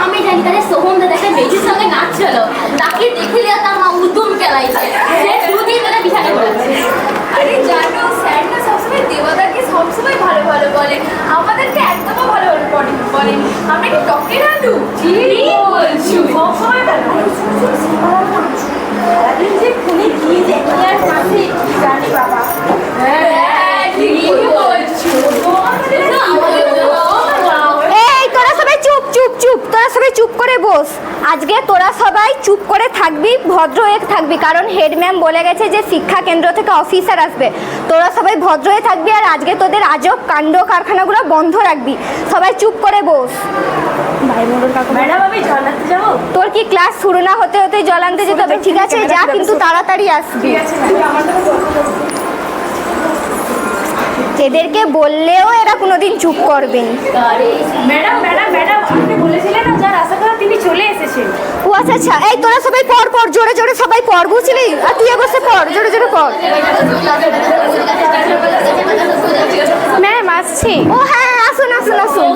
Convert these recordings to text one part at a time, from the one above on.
আমি জানি, তাহলে সোহম দাদা একটা মেয়েটির সঙ্গে নাচছিল তাকে দেখে লিয়া তার মা উদ্যম কেলাইছে সে দুদিন ধরে বিছানা করেছে আরে জানো স্যার না সবসময় দেবদাকে সবসময় ভালো ভালো বলে আমাদেরকে একদমও ভালো ভালো বলে বলেন আমরা কি টকের আলু ঠিক বলছো। সবসময় ভালো সারাদিন যে ফোনে কি দেখি আর মাসে জানি বাবা হ্যাঁ, ঠিকই বলছো। না, আমাদের তো এই তোরা সবাই চুপ চুপ চুপ তোরা সবাই চুপ করে বস আজকে তোরা সবাই চুপ করে থাকবি ভদ্র হয়ে থাকবি কারণ হেড ম্যাম বলে গেছে যে শিক্ষা কেন্দ্র থেকে অফিসার আসবে। তোরা সবাই ভদ্র হয়ে থাকবি আর আজকে তোদের আজব কাণ্ড কারখানাগুলো বন্ধ রাখবি। সবাই চুপ করে বস। তোর কি ক্লাস শুরু না হতে হতে জল আনতে যেতে হবে? ঠিক আছে যা কিন্তু তাড়াতাড়ি আসবি। এদেরকে বললেও এরা কোনোদিন চুপ করবেন ম্যাডাম ম্যাডাম ম্যাডাম আপনি বলেছিলেন না যার চলে এসেছেন ও আচ্ছা আচ্ছা এই তোরা সবাই পড় পড় জোরে জোরে সবাই পড় বুঝলি? আর তুই বসে পড় জোরে জোরে পড়। ম্যাম আসছি। ও হ্যাঁ আসুন আসুন আসুন।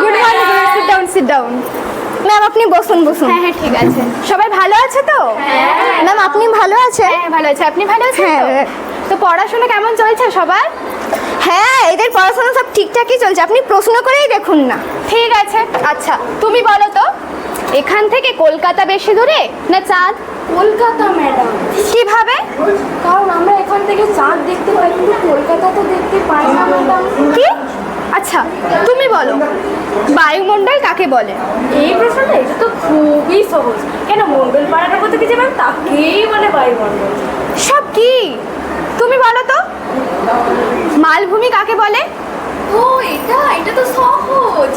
Good morning sit down sit down ma'am আপনি বসুন বসুন। হ্যাঁ হ্যাঁ ঠিক আছে। সবাই ভালো আছে তো? ম্যাম আপনি ভালো আছেন? হ্যাঁ ভালো আছে। আপনি ভালো আছেন তো? হ্যাঁ। তো পড়াশোনা কেমন চলছে সবার? হ্যাঁ এদের পড়াশোনা সব ঠিকঠাকই চলছে। আপনি প্রশ্ন করেই দেখুন না। ঠিক আছে। আচ্ছা তুমি বলো তো এখান থেকে কলকাতা বেশি দূরে না চাঁদ? কলকাতা ম্যাডাম। কীভাবে? কারণ আমরা এখান থেকে চাঁদ দেখতে পাই কিন্তু কলকাতা তো দেখতে পাই না ম্যাডাম। কি? আচ্ছা তুমি বলো বায়ুমণ্ডল কাকে বলে? এই প্রশ্নটা এটা তো খুবই সহজ। কেন মঙ্গল পাড়ার মধ্যে কি যে ম্যাম তাকেই মানে বায়ুমণ্ডল। সব কি? তুমি বলো তো। মালভূমি কাকে বলে? ও এটা এটা তো সহজ।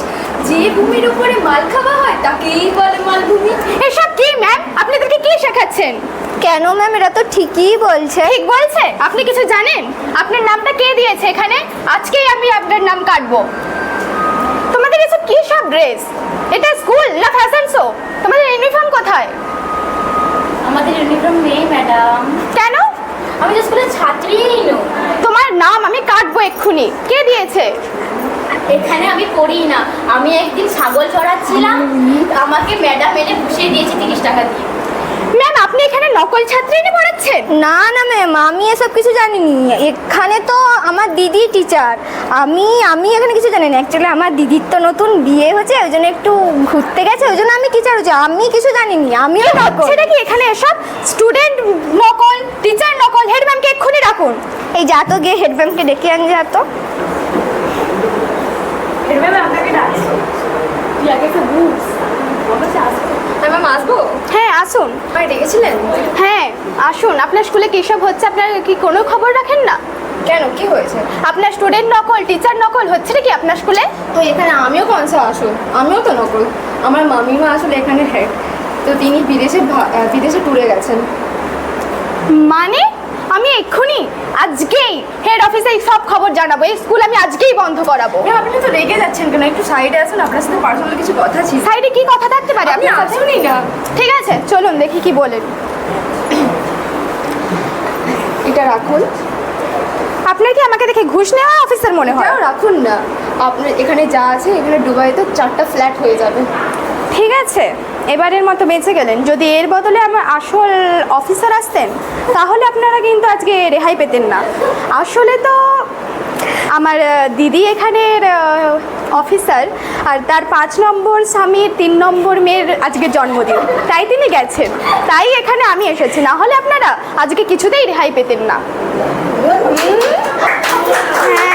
যে ভূমির উপরে মাল খাওয়া হয় তাকেই বলে মালভূমি। এসব কি ম্যাম আপনাদেরকে কি শেখাচ্ছেন? কেন ম্যাম এরা তো ঠিকই বলছে। ঠিক বলছে? আপনি কিছু জানেন? আপনার নামটা কে দিয়েছে এখানে? আজকেই আমি আপনার নাম কাটবো। তোমাদের এসব কি সব ড্রেস? এটা স্কুল না ফ্যাশন শো তোমাদের ইউনিফর্ম কোথায়? আমাদের ইউনিফর্ম নেই ম্যাডাম কেন? আমি তো স্কুলের ছাত্রীই নো তোমার নাম আমি কাটবো এক্ষুনি। কে দিয়েছে? এখানে আমি পড়ি না। আমি একদিন ছাগল চড়াচ্ছিলাম আমাকে ম্যাডাম এনে বসিয়ে দিয়েছে তিরিশ টাকা দিয়ে। ম্যাম আপনি এখানে নকল ছাত্রী নিয়ে পড়াচ্ছেন? না না ম্যাম আমি এসব কিছু জানিনি। এখানে তো আমার দিদি টিচার। আমি আমি এখানে কিছু জানি না অ্যাকচুয়ালি আমার দিদির তো নতুন বিয়ে হয়েছে ওই জন্য একটু ঘুরতে গেছে ওই জন্য আমি টিচার হচ্ছে আমি কিছু জানিনি আমিও নকল। সেটা কি এখানে এসব স্টুডেন্ট নকল টিচার নকল? হেড ম্যামকে এক্ষুনি রাখুন। এই যা তো গিয়ে হেড ম্যামকে ডেকে আন যা তো। আসব। হ্যাঁ আসুন। ডেকেছিলেন? হ্যাঁ আসুন। আপনার স্কুলে কী সব হচ্ছে? আপনার কি কোনো খবর রাখেন না? কেন? কি হয়েছে? আপনার স্টুডেন্ট নকল টিচার নকল হচ্ছে নাকি আপনার স্কুলে? তো এখানে আমিও কনসা আসল আমিও তো নকল। আমার মামিমা আসলে এখানে হেড তো তিনি বিদেশে ভা- বিদেশে ট্যুরে গেছেন। মানে? আমি এক্ষুনি আজকেই হেড অফিসে এই সব খবর জানাব। এই স্কুল আমি আজকেই বন্ধ করাবো। ম্যাম আপনি তো রেগে যাচ্ছেন কেন? একটু সাইডে আসুন আপনার সাথে পার্সোনাল কিছু কথা ছিল। সাইডে কি কথা থাকতে পারে আপনি আসুনই না। ঠিক আছে চলুন দেখি কি বলেন এটা রাখুন। আপনার কি আমাকে দেখে ঘুষ নেওয়া অফিসার মনে হয়? রাখুন না। আপনার এখানে যা আছে এখানে ডুবাইতে চারটা ফ্ল্যাট হয়ে যাবে। ঠিক আছে। এবারের মতো বেঁচে গেলেন। যদি এর বদলে আমার আসল অফিসার আসতেন তাহলে আপনারা কিন্তু আজকে রেহাই পেতেন না। আসলে তো আমার দিদি এখানের অফিসার আর তার পাঁচ নম্বর স্বামীর তিন নম্বর মেয়ের আজকে জন্মদিন। তাই তিনি গেছেন। তাই এখানে আমি এসেছি। না হলে আপনারা আজকে কিছুতেই রেহাই পেতেন না। হ্যাঁ।